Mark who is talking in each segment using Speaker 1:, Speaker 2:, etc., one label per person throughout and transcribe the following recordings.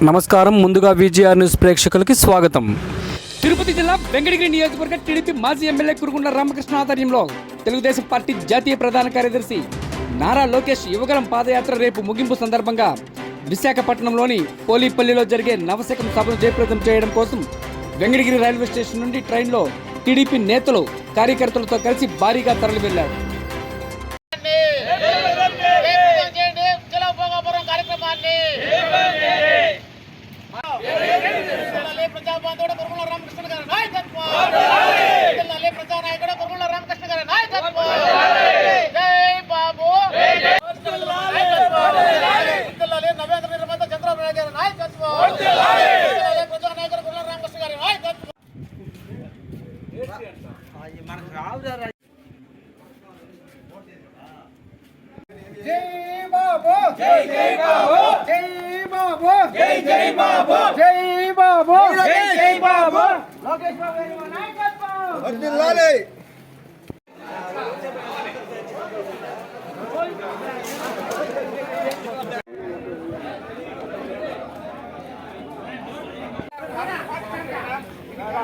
Speaker 1: నమస్కారం. ముందుగా VGR news ప్రేక్షకులకి స్వాగతం.
Speaker 2: తిరుపతి జిల్లా వెంకటగిరి నియోజకవర్గ టీడీపీ మాజీ ఎమ్మెల్యే కురుగుండ రామకృష్ణ ఆధ్వర్యంలో తెలుగుదేశం పార్టీ జాతీయ ప్రధాన కార్యదర్శి నారా లోకేష్ యువగరం పాదయాత్ర రేపు ముగింపు సందర్భంగా విశాఖపట్నంలోని పోలీపల్లిలో జరిగే నవశకం సభను జయప్రదం చేయడం కోసం వెంకటగిరి రైల్వే స్టేషన్ నుండి ట్రైన్లో టీడీపీ నేతలు కార్యకర్తలతో కలిసి భారీగా తరలి వెళ్ళారు
Speaker 3: చేయండి చలో భోగాపురం కార్యక్రమాన్ని జిల్లాలే ప్రజాబంధుడు కురుమల రామకృష్ణ గారి నాయకత్వం జిల్లాలే ప్రజానాయకుడు కురుమల రామకృష్ణ గారి నాయకత్వం జై బాబు జిల్లాలే నవేంద్ర నిర్మాత చంద్రబాబు నాయుడు గారి నాయకత్వం జిల్లాలే ప్రజానాయకుడు కురుమల రామకృష్ణ గారి నాయకత్వం రామకృష్ణ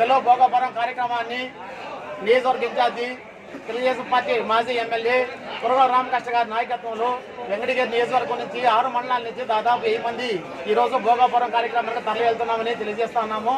Speaker 3: చలో భోగాపురం కార్యక్రమాన్ని నియోజకవర్గ ఇన్ఛార్జి తెలుగుదేశం పార్టీ మాజీ ఎమ్మెల్యే కురవ రామకృష్ణ గారి నాయకత్వంలో వెంకటగిరి నియోజకవర్గం నుంచి ఆరు మండలాల నుంచి దాదాపు వెయ్యి మంది ఈ రోజు భోగాపురం కార్యక్రమానికి తరలి వెళ్తున్నామని తెలియజేస్తా ఉన్నాము.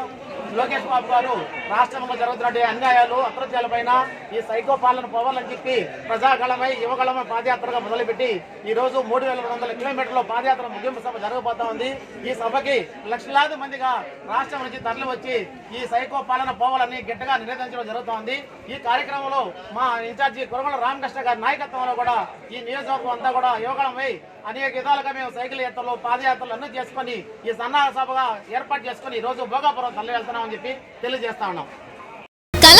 Speaker 3: లోకేష్ బాబు గారు రాష్ట్రంలో జరుగుతున్న అన్యాయాలు అకృత్యాలపైన ఈ సైకో పాలన పోవాలని చెప్పి ప్రజాగళమై యువగళమై పాదయాత్రగా మొదలుపెట్టి ఈ రోజు మూడు వేల రెండు వందల కిలోమీటర్ల పాదయాత్ర ముగింపు సభ జరగబోతా ఉంది. ఈ సభకి లక్షలాది మందిగా రాష్ట్రం నుంచి తరలి వచ్చి ఈ సైకో పాలన పోవాలని గట్టిగా నివేదించడం జరుగుతోంది ఈ కార్యక్రమంలో మా ఇన్ఛార్జి కురగల రామకృష్ణ గారి నాయకత్వంలో కూడా ఈ నియోజకవర్గం అంతా కూడా యువగళమై అనేక విధాలుగా మేము సైకిల్ యాత్రలు పాదయాత్రలు అన్నీ చేసుకొని ఈ సన్నాహ సభగా ఏర్పాటు చేసుకొని ఈ రోజు భోగాపురం తల్లి వెళ్తున్నామని చెప్పి తెలియజేస్తా ఉన్నాం.